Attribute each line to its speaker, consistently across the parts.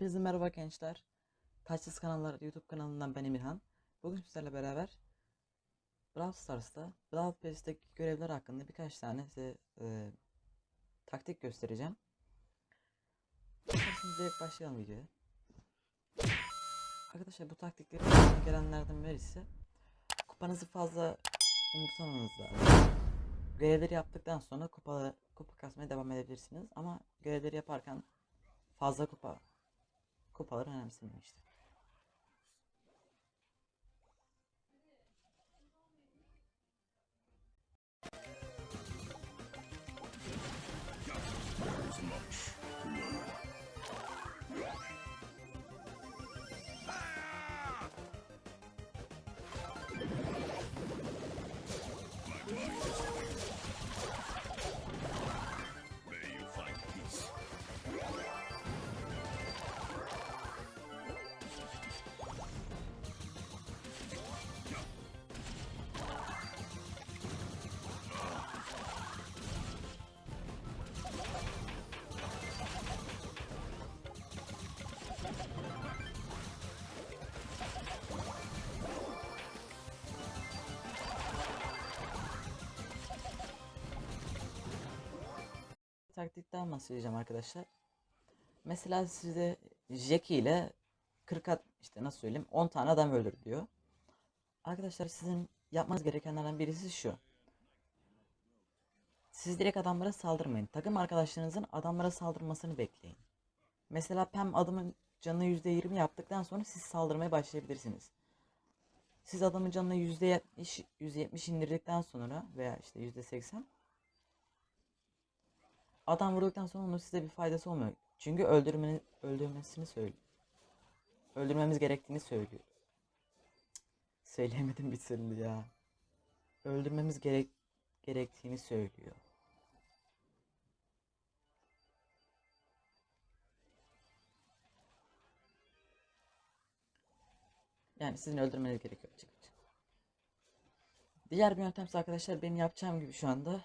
Speaker 1: Herkese merhaba gençler. Taçsız Kanallar YouTube kanalından ben Emirhan. Bugün sizlerle beraber Brawl Stars'ta Brawl Pass'teki görevler hakkında birkaç tane size e, taktik göstereceğim. Şimdi direkt başlayalım videoya. Arkadaşlar bu taktikleri gelenlerden birisi kupanızı fazla umursamamanız lazım. Görevleri yaptıktan sonra kupa, kupa kasmaya devam edebilirsiniz ama görevleri yaparken fazla kupa و
Speaker 2: پودر نمس نمی شد
Speaker 1: taktikten bahsedeceğim arkadaşlar. Mesela size Jackie ile 40 at işte nasıl söyleyeyim 10 tane adam öldür diyor. Arkadaşlar sizin yapmanız gerekenlerden birisi şu. Siz direkt adamlara saldırmayın. Takım arkadaşlarınızın adamlara saldırmasını bekleyin. Mesela Pem adamın canını %20 yaptıktan sonra siz saldırmaya başlayabilirsiniz. Siz adamın canını %70 %70 indirdikten sonra veya işte %80 Adam vurduktan sonra onun size bir faydası olmuyor. Çünkü öldürmeni, öldürmesini söylüyor. Öldürmemiz gerektiğini söylüyor. Söyleyemedim bir türlü ya. Öldürmemiz gerek gerektiğini söylüyor. Yani sizin öldürmeniz gerekiyor açıkçası. Diğer bir yöntem ise arkadaşlar benim yapacağım gibi şu anda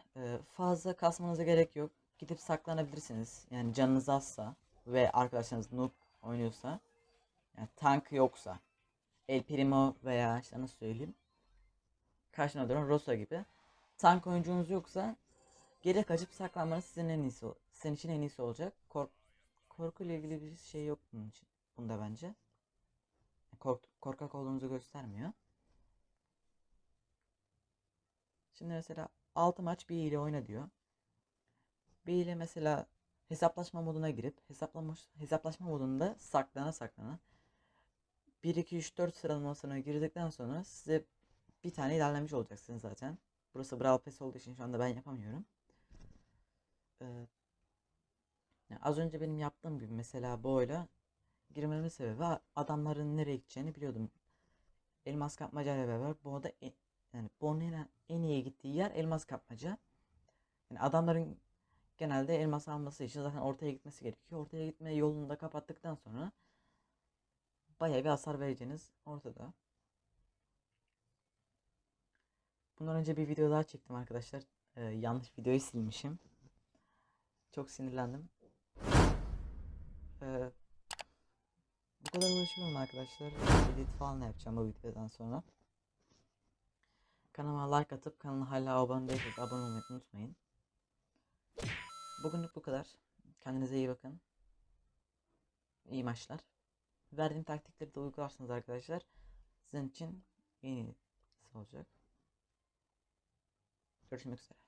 Speaker 1: fazla kasmanıza gerek yok. Gidip saklanabilirsiniz. Yani canınız azsa ve arkadaşlarınız noob oynuyorsa yani tank yoksa El Primo veya işte nasıl söyleyeyim karşına duran Rosa gibi tank oyuncunuz yoksa geri kaçıp saklanmanız sizin en iyisi sizin için en iyisi olacak. Kork korkuyla ilgili bir şey yok bunun için. Bunda bence. Kork korkak olduğunuzu göstermiyor. Şimdi mesela 6 maç bir ile oyna diyor. Bir ile mesela hesaplaşma moduna girip hesaplama, hesaplaşma modunda saklana saklana 1 2 3 4 sıralamasına girdikten sonra size bir tane ilerlemiş olacaksınız zaten. Burası Brawl Pass olduğu için şu anda ben yapamıyorum. Ee, az önce benim yaptığım gibi mesela bu oyla girmemin sebebi adamların nereye gideceğini biliyordum. Elmas kapmaca ile beraber bu da en, yani en, en iyi gittiği yer elmas kapmaca. Yani adamların genelde elmas alması için zaten ortaya gitmesi gerekiyor. Ortaya gitme yolunu da kapattıktan sonra bayağı bir hasar vereceğiniz ortada. Bundan önce bir video daha çektim arkadaşlar. Ee, yanlış videoyu silmişim. Çok sinirlendim. Ee, bu kadar uğraşıyorum arkadaşlar. Edit falan yapacağım bu videodan sonra. Kanalıma like atıp kanala hala abone değilseniz abone olmayı unutmayın. Bugünlük bu kadar. Kendinize iyi bakın. İyi maçlar. Verdiğim taktikleri de uygularsanız arkadaşlar sizin için iyi olacak. Görüşmek üzere.